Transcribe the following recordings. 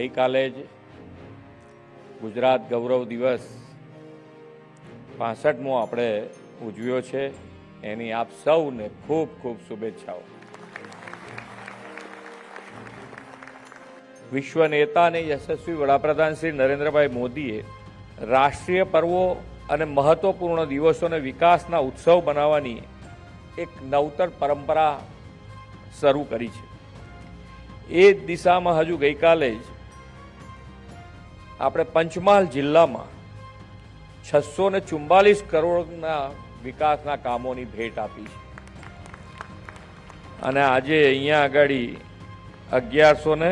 ગઈકાલે જ ગુજરાત ગૌરવ દિવસ પાસઠમો આપણે ઉજવ્યો છે. એની આપ સૌને ખૂબ ખૂબ શુભેચ્છાઓ. વિશ્વ નેતા અને યશસ્વી વડાપ્રધાન શ્રી નરેન્દ્રભાઈ મોદીએ રાષ્ટ્રીય પર્વો અને મહત્વપૂર્ણ દિવસોને વિકાસના ઉત્સવ બનાવવાની એક નવતર પરંપરા શરૂ કરી છે. એ દિશામાં હજુ ગઈકાલે જ આપણે પંચમહાલ જિલ્લામાં છસો ને ચુમ્બાલીસ કરોડના વિકાસના કામોની ભેટ આપી છે. અને આજે અહીંયા આગળ અગિયારસો ને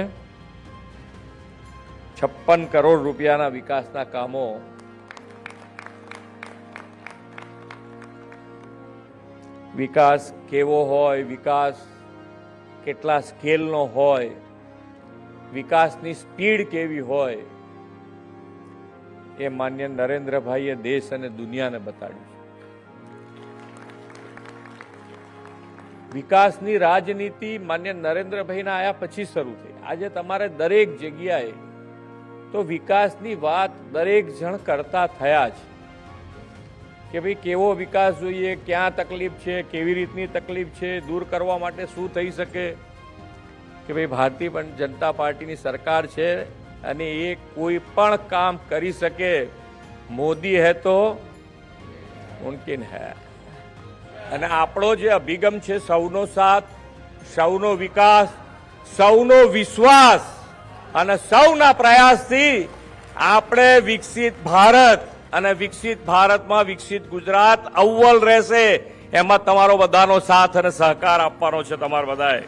છપ્પન કરોડ રૂપિયાના વિકાસના કામો વિકાસ કેવો હોય, વિકાસ કેટલા સ્કેલનો હોય, વિકાસની સ્પીડ કેવી હોય એ માન્ય નરેન્દ્રભાઈએ દેશ અને દુનિયાને બતાડ્યું છે. વિકાસની રાજનીતિ માન્ય નરેન્દ્રભાઈના આયા પછી શરૂ થઈ. આજે તમારે દરેક જગ્યાએ તો વિકાસની વાત દરેક જણ કરતા થયા છે. કે ભાઈ કેવો વિકાસ જોઈએ, ક્યાં તકલીફ છે, કેવી રીતની તકલીફ છે, દૂર કરવા માટે શું થઈ શકે? કે ભાઈ ભારતીય જનતા પાર્ટીની સરકાર છે અને એ કોઈ પણ કામ કરી શકે, મોદી હે તો મુમકિન હે. અને આપણો જે અભિગમ છે, સૌનો સાથ, સૌનો વિકાસ, સૌનો વિશ્વાસ અને સૌના પ્રયાસથી આપણે વિકસિત ભારત અને વિકસિત ભારતમાં વિકસિત ગુજરાત અવ્વલ રહેશે. એમાં તમારો બધાનો સાથ અને સહકાર આપવાનો છે તમારે બધાએ.